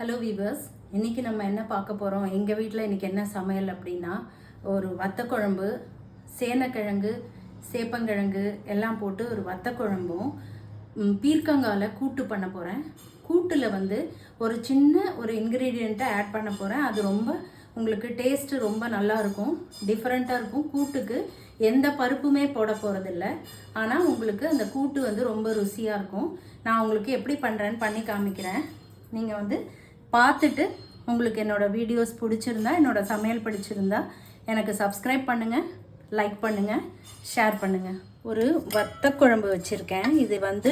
Hello viewers இன்றைக்கி நம்ம என்ன பார்க்க போகிறோம் எங்கள் வீட்டில் இன்றைக்கி என்ன சமையல் அப்படின்னா ஒரு வத்தக்குழம்பு சேனக்கிழங்கு சேப்பங்கிழங்கு எல்லாம் போட்டு ஒரு வத்தக்குழம்பும் பீர்க்கங்காவில் பீர்க்கங்கால கூட்டு பண்ண போகிறேன் கூட்டில் வந்து ஒரு சின்ன ஒரு இன்க்ரீடியண்ட்டை ஆட் பண்ண போகிறேன் அது ரொம்ப உங்களுக்கு டேஸ்ட்டு ரொம்ப நல்லா இருக்கும். டிஃப்ரெண்ட்டாக இருக்கும். கூட்டுக்கு எந்த பருப்புமே போட போகிறதில்ல ஆனால் உங்களுக்கு அந்த கூட்டு வந்து ரொம்ப ருசியாக இருக்கும். நான் உங்களுக்கு எப்படி பண்ணுறேன்னு பண்ணி காமிக்கிறேன். நீங்கள் வந்து பார்த்துட்டு உங்களுக்கு என்னோடய வீடியோஸ் பிடிச்சிருந்தா என்னோடய சமையல் பிடிச்சிருந்தா எனக்கு சப்ஸ்கிரைப் பண்ணுங்கள் லைக் பண்ணுங்கள் ஷேர் பண்ணுங்கள் ஒரு வத்த குழம்பு வச்சுருக்கேன். இது வந்து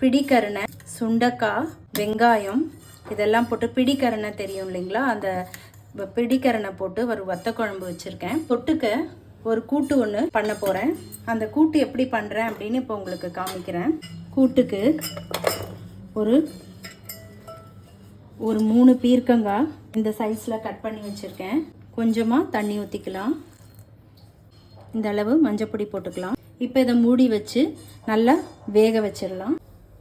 பிடிக்கருணை சுண்டக்காய் வெங்காயம் இதெல்லாம் போட்டு பிடிக்கருணை தெரியும் இல்லைங்களா? அந்த பிடிக்கரணை போட்டு ஒரு வத்த குழம்பு வச்சுருக்கேன். தொட்டுக்க ஒரு கூட்டு ஒன்று பண்ண போகிறேன் அந்த கூட்டு எப்படி பண்ணுறேன் அப்படின்னு இப்போ உங்களுக்கு காமிக்கிறேன். கூட்டுக்கு ஒரு ஒரு மூணு பீர்க்கங்காய் இந்த சைஸில் கட் பண்ணி வச்சுருக்கேன். கொஞ்சமாக தண்ணி ஊற்றிக்கலாம் இந்த அளவு மஞ்சப்பொடி போட்டுக்கலாம். இப்போ இதை மூடி வச்சு நல்லா வேக வச்சிடலாம்.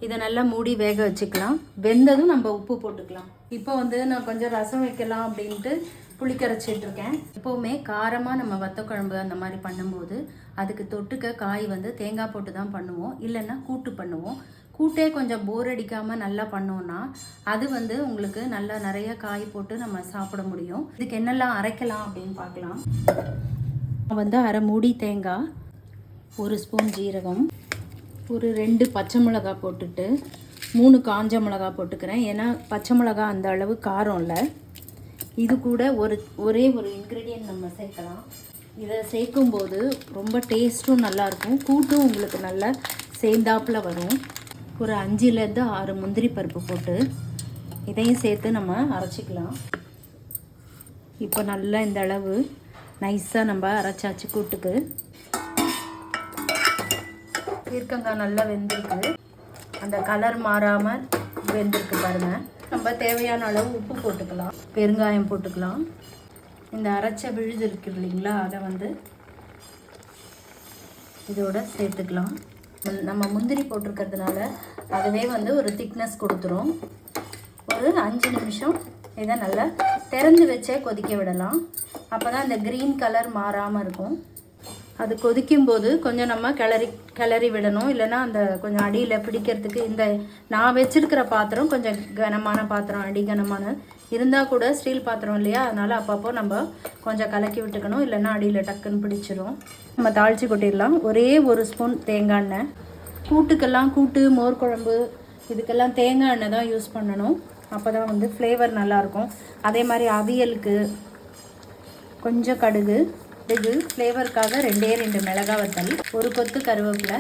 இதை நல்லா மூடி வேக வச்சுக்கலாம். வெந்ததும் நம்ம உப்பு போட்டுக்கலாம். இப்போ வந்து நான் கொஞ்சம் ரசம் வைக்கலாம் அப்படின்ட்டு புளிக்கரைச்சிட்ருக்கேன் எப்போவுமே காரமாக நம்ம வத்தக்குழம்பு அந்த மாதிரி பண்ணும்போது அதுக்கு தொட்டுக்க காய் வந்து தேங்காய் போட்டு தான் பண்ணுவோம். இல்லைன்னா கூட்டு பண்ணுவோம். கூட்டே கொஞ்சம் போர் அடிக்காமல் நல்லா பண்ணோன்னா அது வந்து உங்களுக்கு நல்லா நிறைய காய் போட்டு நம்ம சாப்பிட முடியும். இதுக்கு என்னெல்லாம் அரைக்கலாம் அப்படின்னு பார்க்கலாம். வந்து அரை மூடி தேங்காய் ஒரு ஸ்பூன் ஜீரகம் ஒரு ரெண்டு பச்சை மிளகா போட்டுட்டு மூணு காஞ்ச மிளகா போட்டுக்கிறேன். ஏன்னா பச்சை மிளகா அந்த அளவு காரம் இல்லை. இது கூட ஒரு ஒரே ஒரு இன்க்ரீடியன்ட் நம்ம சேர்க்கலாம். இதை சேர்க்கும்போது ரொம்ப டேஸ்ட்டும் நல்லாயிருக்கும் கூட்டும் உங்களுக்கு நல்லா சேர்ந்தாப்புல வரும். ஒரு அஞ்சுலேருந்து ஆறு முந்திரி பருப்பு போட்டு இதையும் சேர்த்து நம்ம அரைச்சிக்கலாம். இப்போ நல்லா இந்த அளவு நைஸாக நம்ம அரைச்சாச்சு கூட்டுக்கு. பீர்க்கங்காய் நல்லா வெந்திருக்கு. அந்த கலர் மாறாமல் வெந்திருக்கு பாருங்கள் நம்ம தேவையான அளவு உப்பு போட்டுக்கலாம். பெருங்காயம் போட்டுக்கலாம். இந்த அரைச்ச விழுது இருக்கு இல்லைங்களா அதை வந்து இதோட சேர்த்துக்கலாம். நம்ம முந்திரி போட்டிருக்கிறதுனால அதுவே வந்து ஒரு திக்னஸ் கொடுத்துரும். ஒரு அஞ்சு நிமிஷம் இதை நல்லா திறந்து வச்சே கொதிக்க விடலாம். அப்போ தான் இந்த க்ரீன் கலர் மாறாமல் இருக்கும். அது கொதிக்கும் போது கொஞ்சம் நம்ம கிளறி கிளறி விடணும். இல்லைன்னா அந்த கொஞ்சம் அடியில் பிடிக்கிறதுக்கு இந்த நான் வச்சிருக்கிற பாத்திரம் கொஞ்சம் கனமான பாத்திரம் அடி கனமான இருந்தால் கூட ஸ்டீல் பாத்திரம் இல்லையா? அதனால் அப்பப்போ நம்ம கொஞ்சம் கலக்கி விட்டுக்கணும். இல்லைன்னா அடியில் டக்குன்னு பிடிச்சிரும். நம்ம தாளித்து கொட்டிடலாம். ஒரே ஒரு ஸ்பூன் தேங்காய் எண்ணெய். கூட்டுக்கெல்லாம் கூட்டு மோர் குழம்பு இதுக்கெல்லாம் தேங்காய் எண்ணெய் தான் யூஸ் பண்ணணும். அப்போ தான் வந்து ஃப்ளேவர் நல்லாயிருக்கும் அதே மாதிரி அவியலுக்கு கொஞ்சம் கடுகு இது ஃப்ளேவருக்காக ரெண்டே ரெண்டு மிளகா வத்தல் ஒரு கொத்து கருவேப்பிலை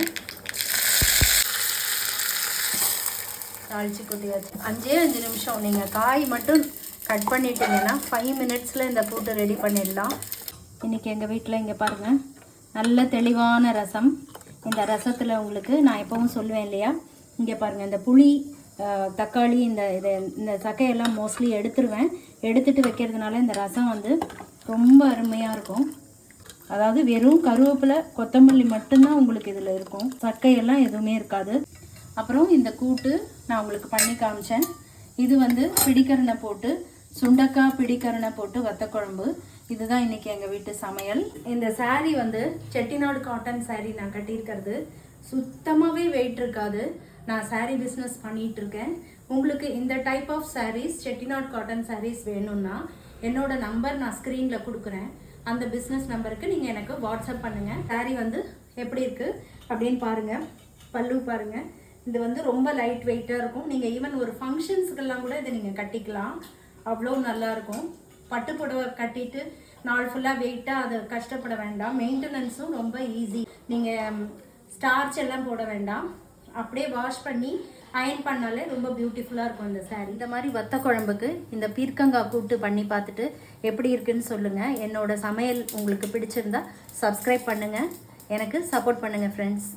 தாளிச்சு கொட்டியாச்சு. அஞ்சே அஞ்சு நிமிஷம். நீங்கள் காய் மட்டும் கட் பண்ணிட்டீங்கன்னா ஃபைவ் மினிட்ஸில் இந்த கூட்டு ரெடி பண்ணிடலாம். இன்றைக்கி எங்கள் வீட்டில் இங்கே பாருங்கள் நல்ல தெளிவான ரசம். இந்த ரசத்தில் உங்களுக்கு நான் எப்பவும் சொல்லுவேன் இல்லையா? இங்கே பாருங்கள் இந்த புளி தக்காளி இந்த இதை இந்த சக்கையெல்லாம் மோஸ்ட்லி எடுத்துருவேன். எடுத்துட்டு வைக்கிறதுனால இந்த ரசம் வந்து ரொம்ப அருமையாக இருக்கும். அதாவது வெறும் கருவேப்பிலை கொத்தமல்லி மட்டும்தான் உங்களுக்கு இதில் இருக்கும். சக்கையெல்லாம் எதுவுமே இருக்காது. அப்புறம் இந்த கூட்டு நான் உங்களுக்கு பண்ணி காமிச்சேன். இது வந்து பிடிக்கரணை போட்டு சுண்டக்காய் பிடிக்கரணை போட்டு வத்தக்குழம்பு. இதுதான் இன்னைக்கு எங்கள் வீட்டு சமையல். இந்த சாரீ வந்து செட்டிநாடு காட்டன் சாரீ நான் கட்டியிருக்கிறது. சுத்தமாகவே வெயிட் இருக்காது. நான் சாரீ பிஸ்னஸ் பண்ணிகிட்டு இருக்கேன். உங்களுக்கு இந்த type of sarees Chettinad cotton sarees வேணும்னா என்னோட நம்பர் நான் ஸ்க்ரீனில் கொடுக்குறேன். அந்த பிஸ்னஸ் நம்பருக்கு நீங்கள் எனக்கு வாட்ஸ்அப் பண்ணுங்கள் saree வந்து எப்படி இருக்குது அப்படின்னு பாருங்கள் பல்லு பாருங்கள் இது வந்து ரொம்ப லைட் வெயிட்டாக இருக்கும். நீங்கள் ஈவன் ஒரு ஃபங்க்ஷன்ஸுக்கெல்லாம் கூட இதை நீங்கள் கட்டிக்கலாம். அவ்வளோ நல்லாயிருக்கும் பட்டு புடவை கட்டிட்டு நாள் ஃபுல்லாக வெயிட்டாக அதை கஷ்டப்பட வேண்டாம். மெயின்டெனன்ஸும் ரொம்ப ஈஸி நீங்கள் ஸ்டார்ச் எல்லாம் போட வேண்டாம். அப்படியே வாஷ் பண்ணி அயன் பண்ணாலே ரொம்ப பியூட்டிஃபுல்லாக இருக்கும் இந்த சாரி இந்த மாதிரி வத்த குழம்புக்கு இந்த பீர்க்கங்காய் கூட்டு பண்ணி பார்த்துட்டு எப்படி இருக்குன்னு சொல்லுங்கள் என்னோட சமையல் உங்களுக்கு பிடிச்சிருந்தா சப்ஸ்கிரைப் பண்ணுங்கள் எனக்கு சப்போர்ட் பண்ணுங்கள் ஃப்ரெண்ட்ஸ்